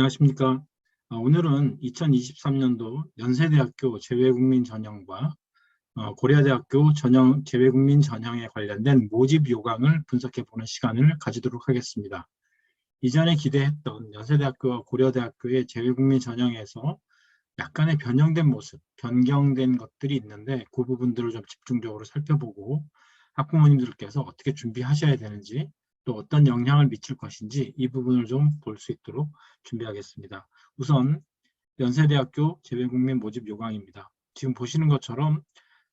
안녕하십니까. 어, 오늘은 2023년도 연세대학교 재외국민 전형과 어, 고려대학교 전형 재외국민 전형에 관련된 모집 요강을 분석해 보는 시간을 가지도록 하겠습니다. 이전에 기대했던 연세대학교와 고려대학교의 재외국민 전형에서 약간의 변형된 모습, 변경된 것들이 있는데 그 부분들을 좀 집중적으로 살펴보고 학부모님들께서 어떻게 준비하셔야 되는지 또 어떤 영향을 미칠 것인지 이 부분을 좀 볼 수 있도록 준비하겠습니다. 우선 연세대학교 재외국민 모집 요강입니다. 지금 보시는 것처럼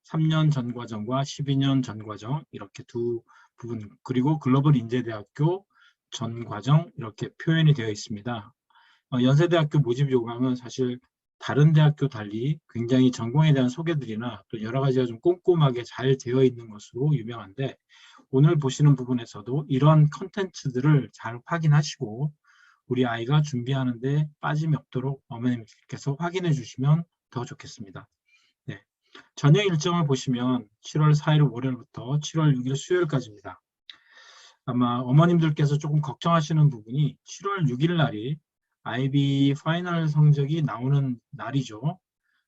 3년 전 과정과 12년 전 과정 이렇게 두 부분 그리고 글로벌 인재대학교 전 과정 이렇게 표현이 되어 있습니다. 어, 연세대학교 모집 요강은 사실 다른 대학교 달리 굉장히 전공에 대한 소개들이나 또 여러 가지가 좀 꼼꼼하게 잘 되어 있는 것으로 유명한데 오늘 보시는 부분에서도 이런 컨텐츠들을 잘 확인하시고 우리 아이가 준비하는 데 빠짐이 없도록 어머님께서 확인해 주시면 더 좋겠습니다. 네. 저녁 일정을 보시면 7월 4일 월요일부터 7월 6일 수요일까지입니다. 아마 어머님들께서 조금 걱정하시는 부분이 7월 6일 날이 IB 파이널 성적이 나오는 날이죠.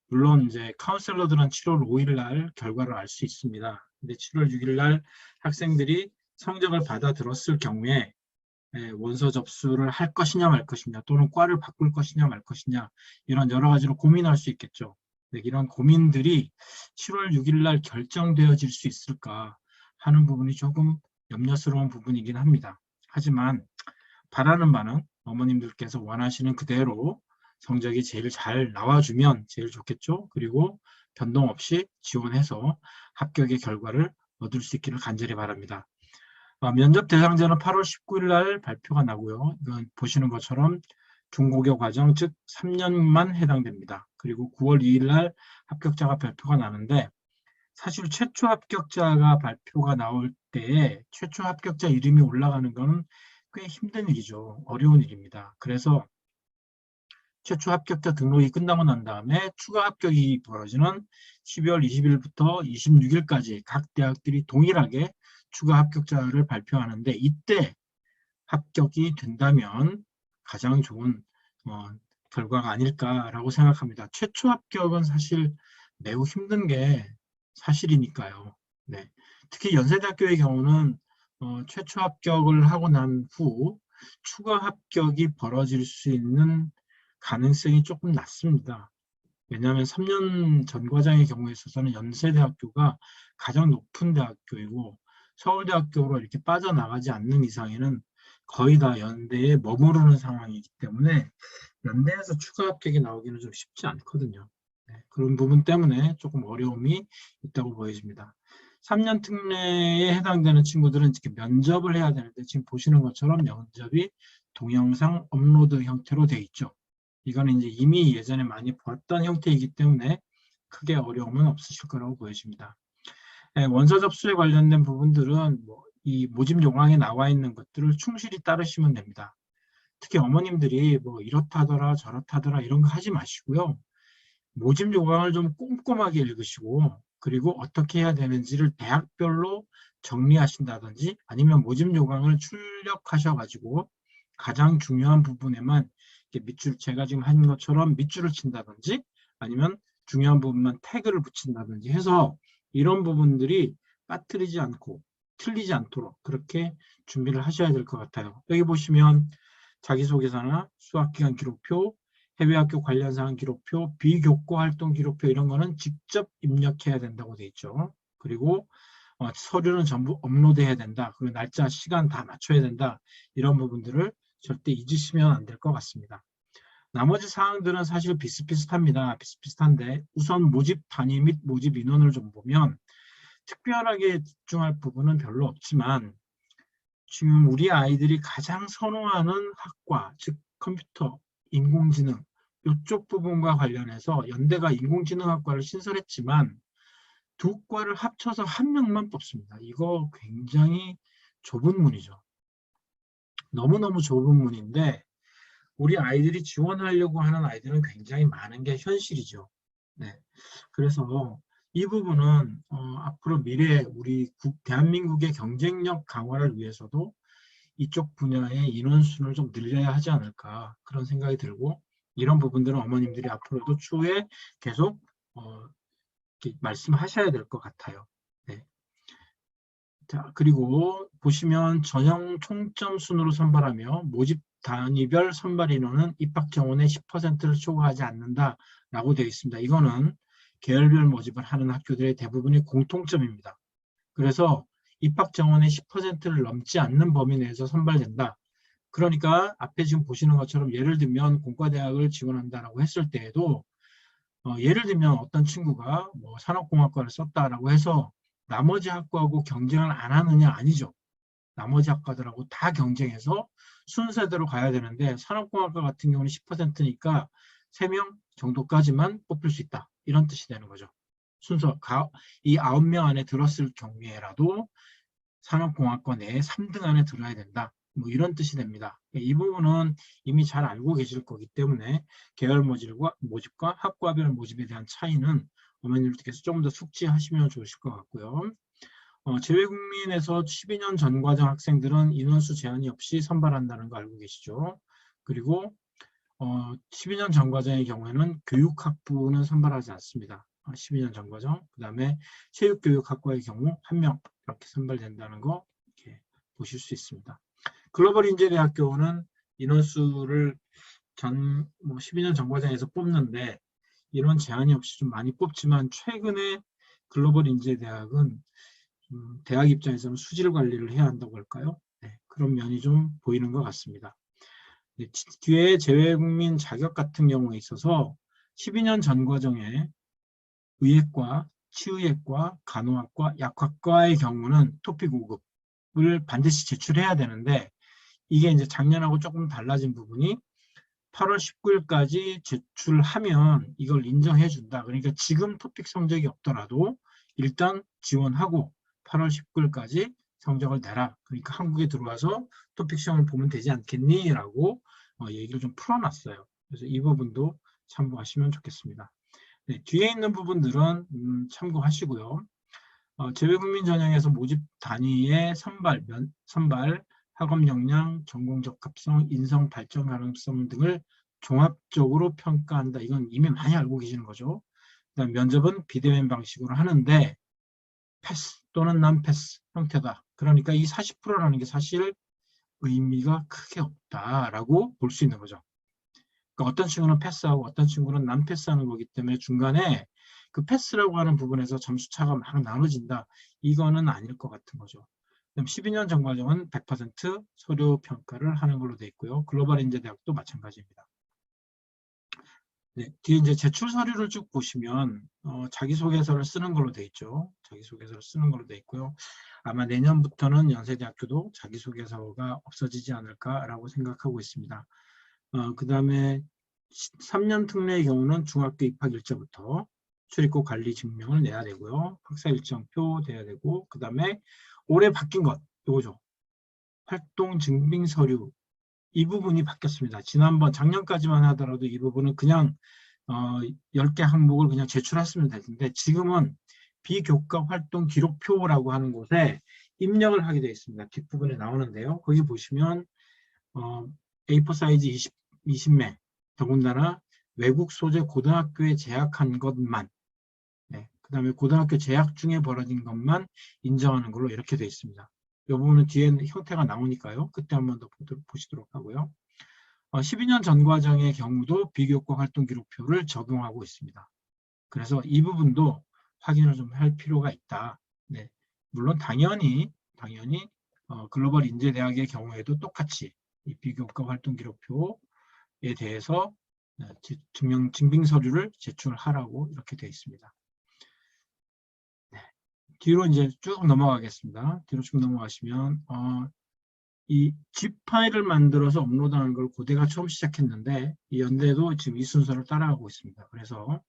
물론 이제 카운셀러들은 7월 5일 날 결과를 알 수 있습니다. 근데 7월 6일 날 학생들이 성적을 받아 들었을 경우에 예, 원서 접수를 할 것이냐 말 것이냐 또는 과를 바꿀 것이냐 말 것이냐 이런 여러 가지로 고민할 수 있겠죠. 네, 이런 고민들이 7월 6일 날 결정되어질 수 있을까 하는 부분이 조금 염려스러운 부분이긴 합니다. 하지만 바라는 바는 어머님들께서 원하시는 그대로 성적이 제일 잘 나와주면 제일 좋겠죠. 그리고 변동 없이 지원해서 합격의 결과를 얻을 수 있기를 간절히 바랍니다. 어, 면접 대상자는 8월 19일 날 발표가 나고요. 이건 보시는 것처럼 중고교 과정 즉 3년만 해당됩니다. 그리고 9월 2일 날 합격자가 발표가 나는데 사실 최초 합격자가 발표가 나올 때에 최초 합격자 이름이 올라가는 것은 꽤 힘든 일이죠. 어려운 일입니다. 그래서 최초 합격자 등록이 끝나고 난 다음에 추가 합격이 벌어지는 12월 20일부터 26일까지 각 대학들이 동일하게 추가 합격자를 발표하는데 이때 합격이 된다면 가장 좋은 어, 결과가 아닐까라고 생각합니다. 최초 합격은 사실 매우 힘든 게 사실이니까요. 네. 특히 연세대학교의 경우는 어, 최초 합격을 하고 난 후 추가 합격이 벌어질 수 있는 가능성이 조금 낮습니다. 왜냐하면 3년 전 과정의 경우에 있어서는 연세대학교가 가장 높은 대학교이고 서울대학교로 이렇게 빠져나가지 않는 이상에는 거의 다 연대에 머무르는 상황이기 때문에 연대에서 추가 합격이 나오기는 좀 쉽지 않거든요. 네, 그런 부분 때문에 조금 어려움이 있다고 보여집니다. 3년 특례에 해당되는 친구들은 이렇게 면접을 해야 되는데 지금 보시는 것처럼 면접이 동영상 업로드 형태로 되어 있죠. 이거는 이제 이미 예전에 많이 봤던 형태이기 때문에 크게 어려움은 없으실 거라고 보여집니다. 네, 원서 접수에 관련된 부분들은 뭐 이 모집 요강에 나와 있는 것들을 충실히 따르시면 됩니다. 특히 어머님들이 뭐 이렇다더라 저렇다더라 이런 거 하지 마시고요. 모집 요강을 좀 꼼꼼하게 읽으시고 그리고 어떻게 해야 되는지를 대학별로 정리하신다든지 아니면 모집 요강을 출력하셔가지고 가장 중요한 부분에만 밑줄 제가 지금 한 것처럼 밑줄을 친다든지 아니면 중요한 부분만 태그를 붙인다든지 해서 이런 부분들이 빠뜨리지 않고 틀리지 않도록 그렇게 준비를 하셔야 될 것 같아요. 여기 보시면 자기소개서나 수학기간 기록표, 해외학교 관련 사항 기록표, 비교과 활동 기록표 이런 거는 직접 입력해야 된다고 돼 있죠. 그리고 어, 서류는 전부 업로드해야 된다. 그리고 날짜, 시간 다 맞춰야 된다. 이런 부분들을 절대 잊으시면 안 될 것 같습니다. 나머지 사항들은 사실 비슷비슷합니다. 비슷비슷한데 우선 모집 단위 및 모집 인원을 좀 보면 특별하게 집중할 부분은 별로 없지만 지금 우리 아이들이 가장 선호하는 학과, 즉 컴퓨터, 인공지능 이쪽 부분과 관련해서 연대가 인공지능학과를 신설했지만 두 과를 합쳐서 한 명만 뽑습니다. 이거 굉장히 좁은 문이죠. 너무너무 좁은 문인데 우리 아이들이 지원하려고 하는 아이들은 굉장히 많은 게 현실이죠. 네. 그래서 이 부분은 어, 앞으로 미래 우리 국, 대한민국의 경쟁력 강화를 위해서도 이쪽 분야의 인원수를 좀 늘려야 하지 않을까 그런 생각이 들고 이런 부분들은 어머님들이 앞으로도 추후에 계속 어, 말씀하셔야 될 것 같아요. 네. 자 그리고 보시면 전형 총점 순으로 선발하며 모집 단위별 선발 인원은 입학 정원의 10%를 초과하지 않는다라고 되어 있습니다. 이거는 계열별 모집을 하는 학교들의 대부분이 공통점입니다. 그래서 입학 정원의 10%를 넘지 않는 범위 내에서 선발된다. 그러니까 앞에 지금 보시는 것처럼 예를 들면 공과대학을 지원한다라고 했을 때에도 어, 예를 들면 어떤 친구가 뭐 산업공학과를 썼다라고 해서 나머지 학과하고 경쟁을 안 하느냐 아니죠. 나머지 학과들하고 다 경쟁해서 순서대로 가야 되는데 산업공학과 같은 경우는 10%니까 3명 정도까지만 뽑힐 수 있다. 이런 뜻이 되는 거죠. 순서 이 9명 안에 들었을 경우에라도 산업공학과 내에 3등 안에 들어야 된다. 뭐 이런 뜻이 됩니다. 이 부분은 이미 잘 알고 계실 거기 때문에 계열 모집과, 모집과 학과별 모집에 대한 차이는 어머님들께서 조금 더 숙지하시면 좋으실 것 같고요. 어, 재외국민에서 12년 전과정 학생들은 인원수 제한이 없이 선발한다는 거 알고 계시죠? 그리고 어, 12년 전과정의 경우에는 교육학부는 선발하지 않습니다. 12년 전과정, 그 다음에 체육교육학과의 경우 한 명 이렇게 선발된다는 거 이렇게 보실 수 있습니다. 글로벌 인재대학교는 인원수를 전, 뭐 12년 전과정에서 뽑는데 인원 제한이 없이 좀 많이 뽑지만 최근에 글로벌 인재 대학은 음, 대학 입장에서는 수질 관리를 해야 한다고 할까요? 네, 그런 면이 좀 보이는 것 같습니다. 네, 뒤에 재외국민 자격 같은 경우에 있어서 12년 전 과정에 의학과, 치의학과, 간호학과, 약학과의 경우는 토픽 5급을 반드시 제출해야 되는데 이게 이제 작년하고 조금 달라진 부분이 8월 19일까지 제출하면 이걸 인정해 준다. 그러니까 지금 토픽 성적이 없더라도 일단 지원하고 8월 19일까지 성적을 내라. 그러니까 한국에 들어와서 토픽 시험을 보면 되지 않겠니? 라고 어, 얘기를 좀 풀어놨어요. 그래서 이 부분도 참고하시면 좋겠습니다. 네, 뒤에 있는 부분들은 음, 참고하시고요. 어, 재외국민 전형에서 모집 단위의 선발, 면, 선발, 학업 역량, 전공 적합성, 인성 발전 가능성 등을 종합적으로 평가한다. 이건 이미 많이 알고 계시는 거죠. 그다음 면접은 비대면 방식으로 하는데 패스 또는 난 패스 형태다. 그러니까 이 40%라는 게 사실 의미가 크게 없다라고 볼 수 있는 거죠. 그러니까 어떤 친구는 패스하고 어떤 친구는 난 패스하는 거기 때문에 중간에 그 패스라고 하는 부분에서 점수 차가 막 나눠진다. 이거는 아닐 것 같은 거죠. 그럼 12년 전 과정은 100% 서류 평가를 하는 걸로 돼 있고요. 글로벌 인재대학도 마찬가지입니다. 네, 뒤에 이제 제출 서류를 쭉 보시면 어, 자기소개서를 쓰는 걸로 돼 있죠. 자기소개서를 쓰는 걸로 돼 있고요. 아마 내년부터는 연세대학교도 자기소개서가 없어지지 않을까라고 생각하고 있습니다. 어, 그 다음에 3년 특례의 경우는 중학교 입학 일자부터 출입국 관리 증명을 내야 되고요. 학사 일정표 돼야 되고 그 다음에 올해 바뀐 것 이거죠. 활동 증빙 서류 이 부분이 바뀌었습니다. 지난번 작년까지만 하더라도 이 부분은 그냥 어, 10개 항목을 그냥 제출했으면 되는데 지금은 비교과 활동 기록표라고 하는 곳에 입력을 하게 되어 있습니다. 뒷부분에 나오는데요. 거기 보시면 어, A4 사이즈 20, 20매 더군다나 외국 소재 고등학교에 재학한 것만 네, 그 다음에 고등학교 재학 중에 벌어진 것만 인정하는 걸로 이렇게 되어 있습니다. 이 부분은 뒤에 형태가 나오니까요. 그때 한 번 더 보시도록 하고요. 어, 12년 전 과정의 경우도 비교과 활동 기록표를 적용하고 있습니다. 그래서 이 부분도 확인을 좀 할 필요가 있다. 네, 물론 당연히 당연히 어, 글로벌 인재 대학의 경우에도 똑같이 이 비교과 활동 기록표에 대해서 네, 증명 증빙 서류를 제출하라고 이렇게 되어 있습니다. 네, 뒤로 이제 쭉 넘어가겠습니다. 뒤로 쭉 넘어가시면 어, 이 zip 파일을 만들어서 업로드하는 걸 고대가 처음 시작했는데 이 연대도 지금 이 순서를 따라가고 있습니다. 그래서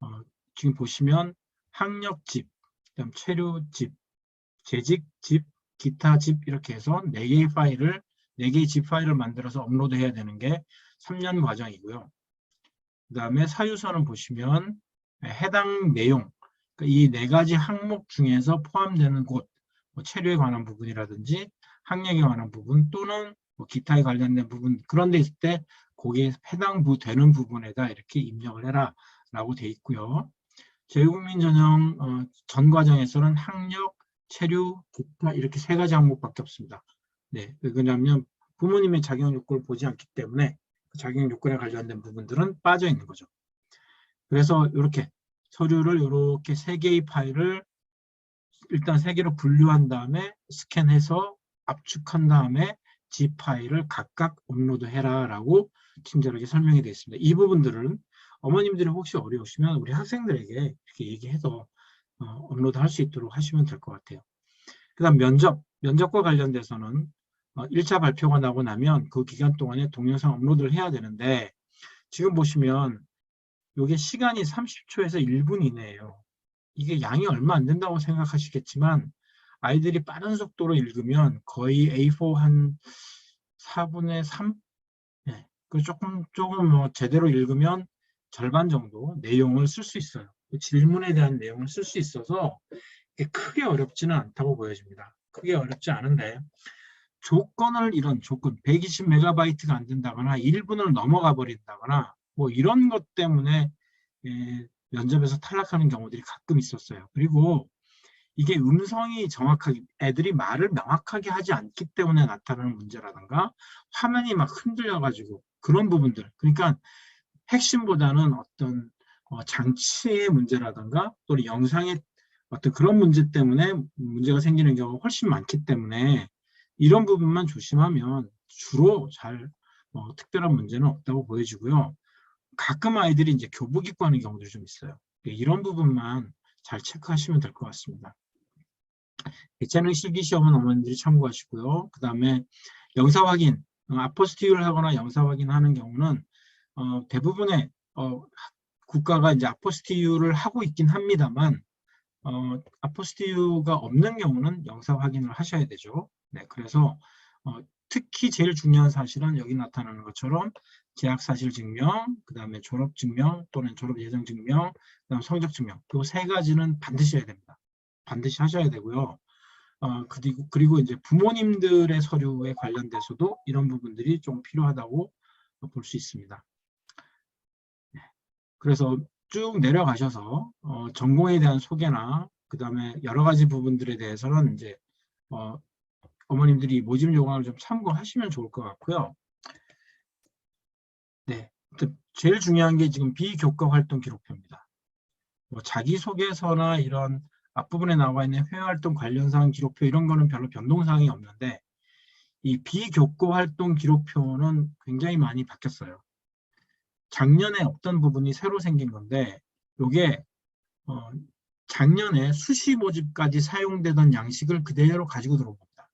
어, 지금 보시면 학력 집, 그다음 체류 집, 재직 집, 기타 집 이렇게 해서 4개의 파일을 4개의 집 파일을 만들어서 업로드해야 되는 게 3년 과정이고요. 그 다음에 사유서는 보시면 해당 내용, 이 네 가지 항목 중에서 포함되는 곳, 뭐 체류에 관한 부분이라든지 학력에 관한 부분 또는 뭐 기타에 관련된 부분 그런 데 있을 때 거기에 해당 되는 부분에다 이렇게 입력을 해라 라고 돼 있고요. 재외국민 전형 어, 전 과정에서는 학력, 체류, 기타 이렇게 세 가지 항목밖에 없습니다. 네, 왜 그러냐면 부모님의 자격 요건을 보지 않기 때문에 그 자격 요건에 관련된 부분들은 빠져 있는 거죠. 그래서 이렇게 서류를 이렇게 세 개의 파일을 일단 세 개로 분류한 다음에 스캔해서 압축한 다음에 G 파일을 각각 업로드 해라 라고 친절하게 설명이 되어 있습니다. 이 부분들은 어머님들이 혹시 어려우시면 우리 학생들에게 이렇게 얘기해서 어, 업로드 할 수 있도록 하시면 될 것 같아요. 그 다음 면접, 면접과 관련돼서는 어, 1차 발표가 나고 나면 그 기간 동안에 동영상 업로드를 해야 되는데 지금 보시면 이게 시간이 30초에서 1분 이내예요. 이게 양이 얼마 안 된다고 생각하시겠지만 아이들이 빠른 속도로 읽으면 거의 A4 한 4분의 3? 네. 그 조금, 조금 뭐 제대로 읽으면 절반 정도 내용을 쓸 수 있어요. 그 질문에 대한 내용을 쓸 수 있어서 크게 어렵지는 않다고 보여집니다. 크게 어렵지 않은데 조건을 이런 조건 120메가바이트가 안 된다거나 1분을 넘어가 버린다거나 뭐 이런 것 때문에 예, 면접에서 탈락하는 경우들이 가끔 있었어요. 그리고 이게 음성이 정확하게 애들이 말을 명확하게 하지 않기 때문에 나타나는 문제라든가 화면이 막 흔들려 가지고 그런 부분들 그러니까 핵심보다는 어떤 어, 장치의 문제라든가 또는 영상의 어떤 그런 문제 때문에 문제가 생기는 경우가 훨씬 많기 때문에 이런 부분만 조심하면 주로 잘 어, 특별한 문제는 없다고 보여지고요. 가끔 아이들이 이제 교복 입고 하는 경우도 좀 있어요. 이런 부분만 잘 체크하시면 될 것 같습니다. 재능 실기 시험은 어머님들이 참고하시고요. 그 다음에 영사 확인, 어, 아포스티유를 하거나 영사 확인하는 경우는 어, 대부분의 어, 국가가 이제 아포스티유를 하고 있긴 합니다만 어, 아포스티유가 없는 경우는 영사 확인을 하셔야 되죠. 네, 그래서 어, 특히 제일 중요한 사실은 여기 나타나는 것처럼 재학 사실 증명, 그 다음에 졸업 증명 또는 졸업 예정 증명, 그 다음 성적 증명 그 세 가지는 반드시 해야 됩니다. 반드시 하셔야 되고요. 어, 그리고, 그리고 이제 부모님들의 서류에 관련돼서도 이런 부분들이 좀 필요하다고 볼 수 있습니다. 네. 그래서 쭉 내려가셔서 어, 전공에 대한 소개나 그 다음에 여러 가지 부분들에 대해서는 이제 어, 어머님들이 모집 요강을 좀 참고하시면 좋을 것 같고요. 네, 제일 중요한 게 지금 비교과 활동 기록표입니다. 뭐 자기소개서나 이런 앞부분에 나와 있는 회화활동 관련사항 기록표 이런 거는 별로 변동사항이 없는데 이 비교과 활동 기록표는 굉장히 많이 바뀌었어요. 작년에 없던 부분이 새로 생긴 건데 이게 어, 작년에 수시 모집까지 사용되던 양식을 그대로 가지고 들어온 겁니다.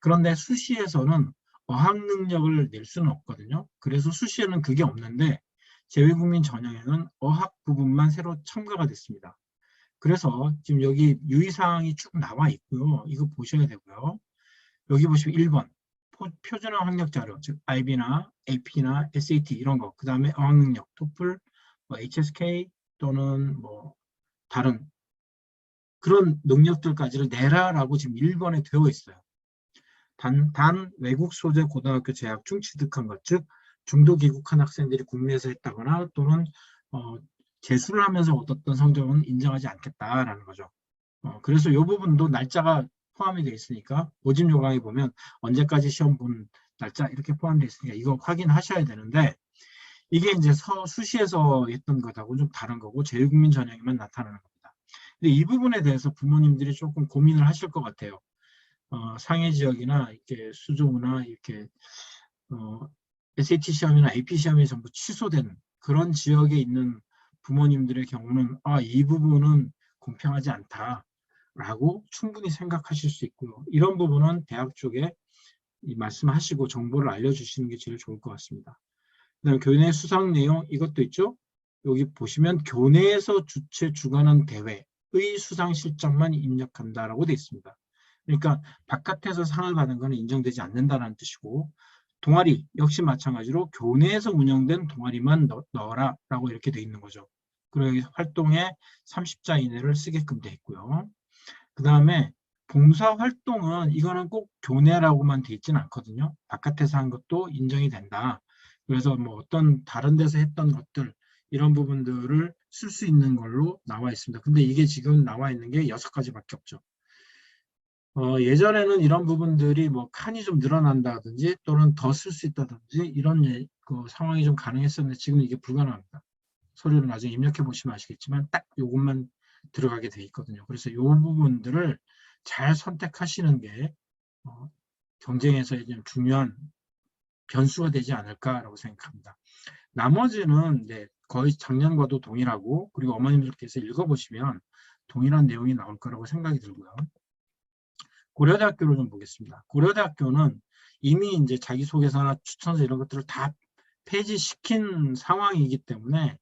그런데 수시에서는 어학 능력을 낼 수는 없거든요. 그래서 수시에는 그게 없는데 재외국민 전형에는 어학 부분만 새로 첨가가 됐습니다. 그래서 지금 여기 유의사항이 쭉 나와 있고요. 이거 보셔야 되고요. 여기 보시면 1번 표준화 학력 자료, 즉 IB나 AP나 SAT 이런 거, 그 다음에 어학 능력, 토플, 뭐 HSK 또는 뭐 다른 그런 능력들까지를 내라라고 지금 1번에 되어 있어요. 단, 단 외국 소재 고등학교 재학 중 취득한 것, 즉 중도 귀국한 학생들이 국내에서 했다거나 또는 어, 재수를 하면서 얻었던 성적은 인정하지 않겠다라는 거죠. 어, 그래서 이 부분도 날짜가 포함이 되어 있으니까 모집 요강에 보면 언제까지 시험 본 날짜 이렇게 포함되어 있으니까 이거 확인하셔야 되는데 이게 이제 서, 수시에서 했던 것하고 좀 다른 거고 제일국민 전형에만 나타나는 겁니다. 근데 이 부분에 대해서 부모님들이 조금 고민을 하실 것 같아요. 어, 상해 지역이나 이렇게 수조나 이렇게 어, SAT 시험이나 AP 시험이 전부 취소된 그런 지역에 있는 부모님들의 경우는 아, 이 부분은 공평하지 않다라고 충분히 생각하실 수 있고요. 이런 부분은 대학 쪽에 말씀하시고 정보를 알려주시는 게 제일 좋을 것 같습니다. 그다음 교내 수상 내용 이것도 있죠. 여기 보시면 교내에서 주최 주관한 대회의 수상 실적만 입력한다라고 되어 있습니다. 그러니까 바깥에서 상을 받은 것은 인정되지 않는다는 뜻이고 동아리 역시 마찬가지로 교내에서 운영된 동아리만 넣, 어라 라고 이렇게 돼 있는 거죠. 그리고 활동에 30자 이내를 쓰게끔 돼 있고요. 그 다음에 봉사 활동은 이거는 꼭 교내라고만 돼 있지는 않거든요. 바깥에서 한 것도 인정이 된다. 그래서 뭐 어떤 다른 데서 했던 것들 이런 부분들을 쓸 수 있는 걸로 나와 있습니다. 근데 이게 지금 나와 있는 게 여섯 가지밖에 없죠. 어, 예전에는 이런 부분들이 뭐 칸이 좀 늘어난다든지 또는 더 쓸 수 있다든지 이런 예, 그 상황이 좀 가능했었는데 지금 이게 불가능합니다. 서류를 나중에 입력해 보시면 아시겠지만 딱 요것만 들어가게 돼 있거든요. 그래서 요 부분들을 잘 선택하시는 게 어, 경쟁에서 좀 중요한 변수가 되지 않을까라고 생각합니다. 나머지는 네, 거의 작년과도 동일하고 그리고 어머님들께서 읽어보시면 동일한 내용이 나올 거라고 생각이 들고요. 고려대학교를 좀 보겠습니다. 고려대학교는 이미 이제 자기소개서나 추천서 이런 것들을 다 폐지시킨 상황이기 때문에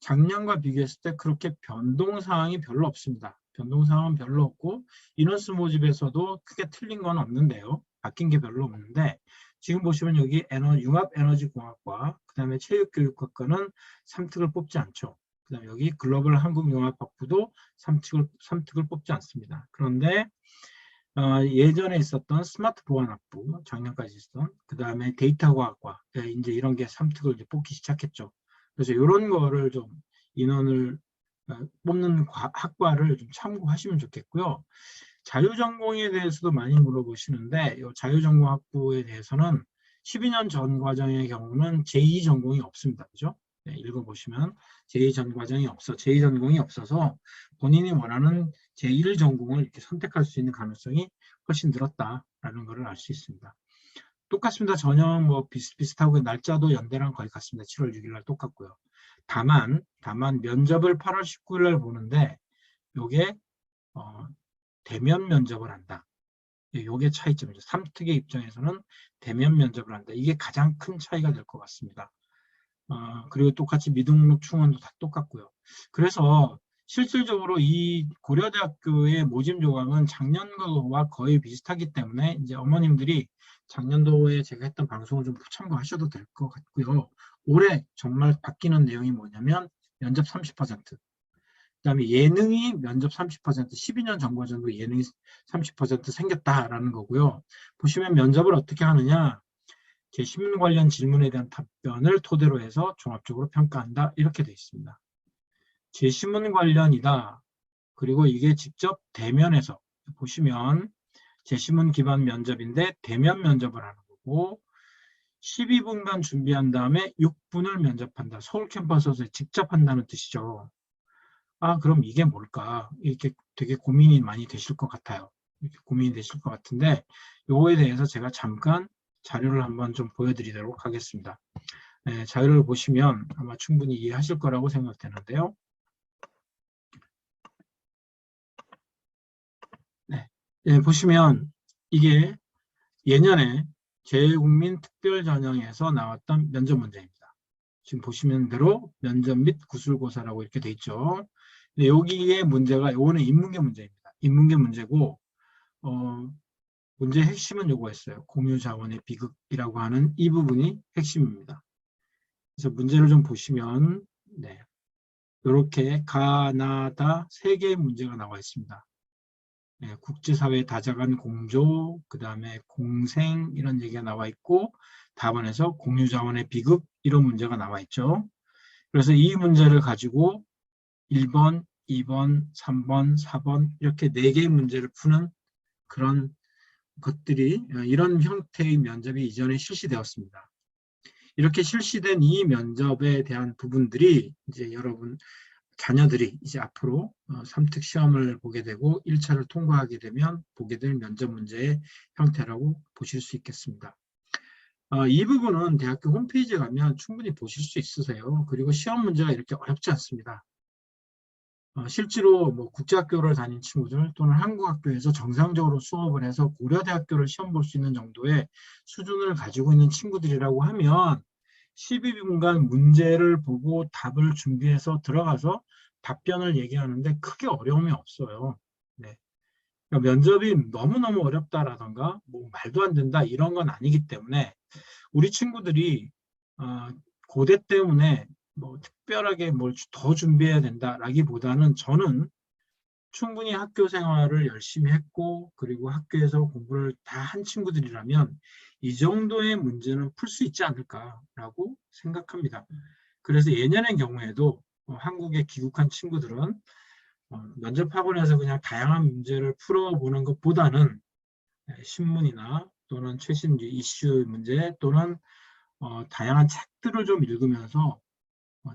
작년과 비교했을 때 그렇게 변동 사항이 별로 없습니다. 변동 사항은 별로 없고 인원수 모집에서도 크게 틀린 건 없는데요. 바뀐 게 별로 없는데 지금 보시면 여기 에너, 융합에너지공학과 그 다음에 체육교육학과는 3특을 뽑지 않죠. 그 다음에 여기 글로벌 한국융합학부도 3특을, 3특을 뽑지 않습니다. 그런데 어, 예전에 있었던 스마트 보안학부 작년까지 있었던 그 다음에 데이터과학과 네, 이제 이런 게 3특을 이제 뽑기 시작했죠. 그래서 이런 거를 좀 인원을 어, 뽑는 과, 학과를 좀 참고하시면 좋겠고요. 자유전공에 대해서도 많이 물어보시는데 이 자유전공학부에 대해서는 12년 전 과정의 경우는 제2전공이 없습니다. 그죠? 네, 읽어보시면 제2전 과정이 없어 제2전공이 없어서 본인이 원하는 제1전공을 이렇게 선택할 수 있는 가능성이 훨씬 늘었다라는 것을 알 수 있습니다. 똑같습니다. 전형 뭐 비슷비슷하고 날짜도 연대랑 거의 같습니다. 7월 6일 날 똑같고요. 다만 다만 면접을 8월 19일 날 보는데 요게 어, 대면 면접을 한다. 요게 차이점이죠. 3특의 입장에서는 대면 면접을 한다. 이게 가장 큰 차이가 될 것 같습니다. 어, 그리고 똑같이 미등록 충원도 다 똑같고요. 그래서 실질적으로 이 고려대학교의 모집 요강은 작년과 거의 비슷하기 때문에 이제 어머님들이 작년도에 제가 했던 방송을 좀 참고하셔도 될 것 같고요. 올해 정말 바뀌는 내용이 뭐냐면 면접 30%, 그 다음에 예능이 면접 30%, 12년 전 과정도 예능이 30% 생겼다라는 거고요. 보시면 면접을 어떻게 하느냐, 제 신문 관련 질문에 대한 답변을 토대로 해서 종합적으로 평가한다 이렇게 되어 있습니다. 제 신문 관련이다. 그리고 이게 직접 대면에서 보시면 제시문 기반 면접인데 대면 면접을 하는 거고 12분간 준비한 다음에 6분을 면접한다. 서울 캠퍼스에서 직접 한다는 뜻이죠. 아 그럼 이게 뭘까? 이렇게 되게 고민이 많이 되실 것 같아요. 이렇게 고민이 되실 것 같은데 요거에 대해서 제가 잠깐 자료를 한번 좀 보여드리도록 하겠습니다. 네, 자료를 보시면 아마 충분히 이해하실 거라고 생각되는데요. 예, 보시면 이게 예년에 재외국민 특별전형에서 나왔던 면접 문제입니다. 지금 보시면 대로 면접 및 구술고사라고 이렇게 돼 있죠. 여기에 문제가 요거는 인문계 문제입니다. 인문계 문제고 어, 문제 핵심은 요거였어요. 공유 자원의 비극이라고 하는 이 부분이 핵심입니다. 그래서 문제를 좀 보시면 네. 이렇게 가나다 세 개의 문제가 나와 있습니다. 네, 국제사회 다자간 공조, 그 다음에 공생 이런 얘기가 나와 있고 답안에서 공유자원의 비극 이런 문제가 나와 있죠. 그래서 이 문제를 가지고 1번, 2번, 3번, 4번 이렇게 네 개의 문제를 푸는 그런 것들이 어, 이런 형태의 면접이 이전에 실시되었습니다. 이렇게 실시된 이 면접에 대한 부분들이 이제 여러분 자녀들이 이제 앞으로 3특 어, 시험을 보게 되고 1차를 통과하게 되면 보게 될 면접 문제의 형태라고 보실 수 있겠습니다. 어, 이 부분은 대학교 홈페이지에 가면 충분히 보실 수 있으세요. 그리고 시험 문제가 이렇게 어렵지 않습니다. 어, 실제로 뭐 국제학교를 다닌 친구들 또는 한국학교에서 정상적으로 수업을 해서 고려대학교를 시험 볼 수 있는 정도의 수준을 가지고 있는 친구들이라고 하면 12분간 문제를 보고 답을 준비해서 들어가서 답변을 얘기하는데 크게 어려움이 없어요. 네. 그러니까 면접이 너무너무 어렵다라던가 뭐 말도 안 된다 이런 건 아니기 때문에 우리 친구들이 어, 고대 때문에 뭐 특별하게 뭘 더 준비해야 된다라기보다는 저는 충분히 학교 생활을 열심히 했고 그리고 학교에서 공부를 다 한 친구들이라면 이 정도의 문제는 풀 수 있지 않을까라고 생각합니다. 그래서 예년의 경우에도 어, 한국에 귀국한 친구들은 어, 면접 학원에서 그냥 다양한 문제를 풀어보는 것보다는 예, 신문이나 또는 최신 이슈 문제 또는 어, 다양한 책들을 좀 읽으면서 어,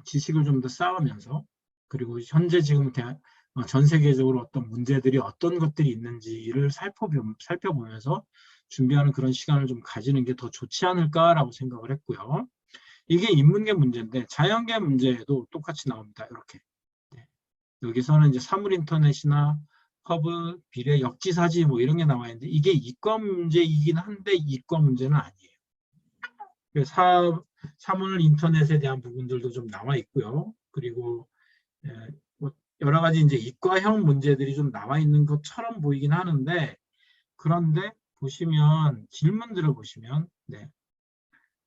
지식을 좀 더 쌓으면서 그리고 현재 지금 대, 어, 전 세계적으로 어떤 문제들이 어떤 것들이 있는지를 살펴보, 살펴보면서 준비하는 그런 시간을 좀 가지는 게 더 좋지 않을까라고 생각을 했고요. 이게 인문계 문제인데 자연계 문제에도 똑같이 나옵니다. 이렇게. 네. 여기서는 이제 사물인터넷이나 허브, 비례, 역지사지 뭐 이런 게 나와 있는데 이게 이과 문제이긴 한데 이과 문제는 아니에요. 그래서 사, 사물 인터넷에 대한 부분들도 좀 나와 있고요. 그리고 예, 뭐 여러 가지 이제 이과형 문제들이 좀 나와 있는 것처럼 보이긴 하는데 그런데 보시면 질문들을 보시면 네.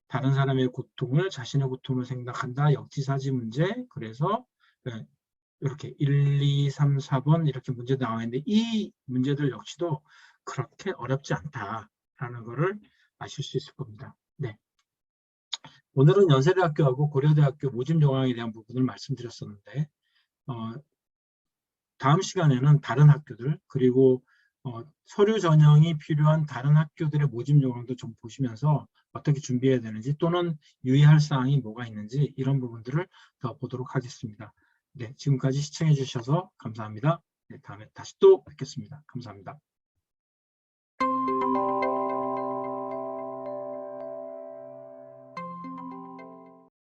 다른 사람의 고통을 자신의 고통을 생각한다. 역지사지 문제. 그래서 네, 이렇게 1, 2, 3, 4번 이렇게 문제 나와 있는데 이 문제들 역시도 그렇게 어렵지 않다라는 것을 아실 수 있을 겁니다. 네. 오늘은 연세대학교하고 고려대학교 모집 요강에 대한 부분을 말씀드렸었는데 어, 다음 시간에는 다른 학교들 그리고 어, 서류 전형이 필요한 다른 학교들의 모집 요강도 좀 보시면서 어떻게 준비해야 되는지 또는 유의할 사항이 뭐가 있는지 이런 부분들을 더 보도록 하겠습니다. 네, 지금까지 시청해 주셔서 감사합니다. 네, 다음에 다시 또 뵙겠습니다. 감사합니다.